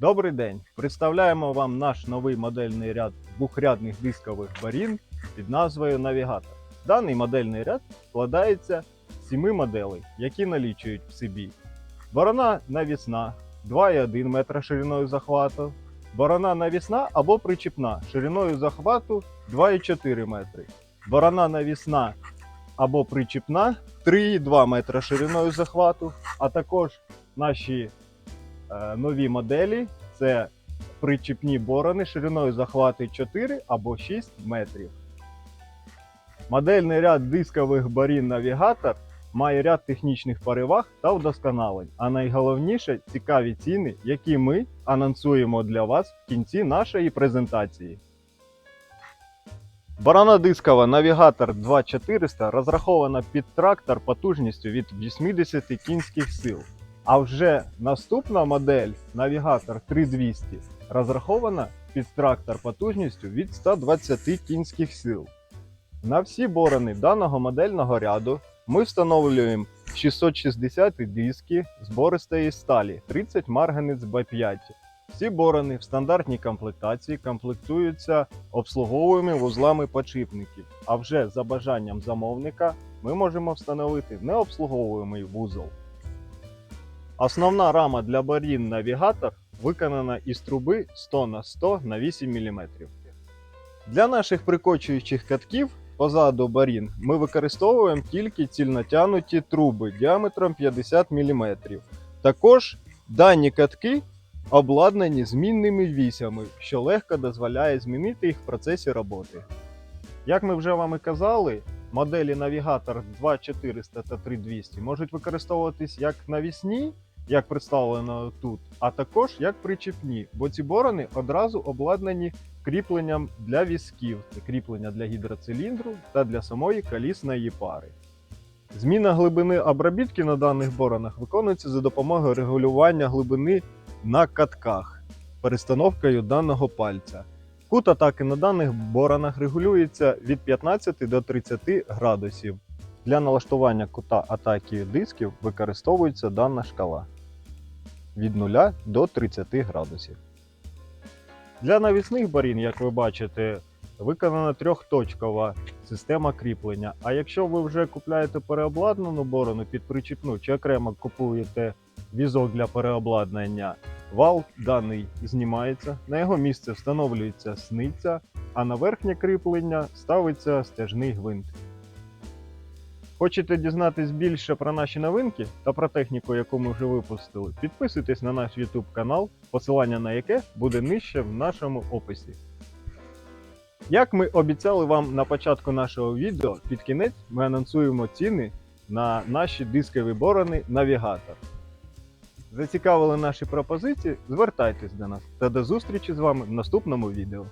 Добрий день! Представляємо вам наш новий модельний ряд двохрядних дискових барін під назвою Навігатор. Даний модельний ряд складається з сіми моделей, які налічують в собі борона навісна 2,1 метра шириною захвату, борона навісна або причіпна шириною захвату 2,4 метри, борона навісна або причіпна 3,2 метра шириною захвату, а також наші нові моделі це причіпні борони шириною захвату 4 або 6 метрів. Модельний ряд дискових борін навігатор має ряд технічних переваг та вдосконалень, а найголовніше цікаві ціни, які ми анонсуємо для вас в кінці нашої презентації. Барана дискова навігатор 2400 розрахована під трактор потужністю від 80 кінських сил. А вже наступна модель навігатор 3200 розрахована під трактор потужністю від 120 кінських сил. На всі борони даного модельного ряду ми встановлюємо 660 диски збористої сталі 30 марганець B5. Всі борони в стандартній комплектації комплектуються обслуговуємо вузлами подшипників. А вже за бажанням замовника ми можемо встановити необслуговуємий вузол. Основна рама для борін навігатор виконана із труби 100 на 100 на 8 мм. Для наших прикочуючих катків позаду барін ми використовуємо тільки цільнотянуті труби діаметром 50 мм. Також дані катки обладнані змінними вісями, що легко дозволяє змінити їх в процесі роботи. Як ми вже вам і казали, моделі навігатор 2400 та 3200 можуть використовуватись як навісні, як представлено тут, а також як причіпні, бо ці борони одразу обладнані кріпленням для візків, це кріплення для гідроциліндру та для самої колісної пари. Зміна глибини обробітки на даних боронах виконується за допомогою регулювання глибини на катках перестановкою даного пальця. Кут атаки на даних боронах регулюється від 15 до 30 градусів. Для налаштування кута атаки дисків використовується дана шкала від 0 до 30 градусів. Для навісних барін, як ви бачите, виконана трьохточкова система кріплення. А якщо ви вже купляєте переобладнану борону під причіпну чи окремо купуєте візок для переобладнання, вал даний знімається, на його місце встановлюється сниця, а на верхнє кріплення ставиться стяжний гвинт. Хочете дізнатись більше про наші новинки та про техніку, яку ми вже випустили? Підписуйтесь на наш YouTube канал, посилання на яке буде нижче в нашому описі. Як ми обіцяли вам на початку нашого відео, під кінець ми анонсуємо ціни на наші дискові борони Навігатор. Зацікавили наші пропозиції? Звертайтесь до нас та до зустрічі з вами в наступному відео.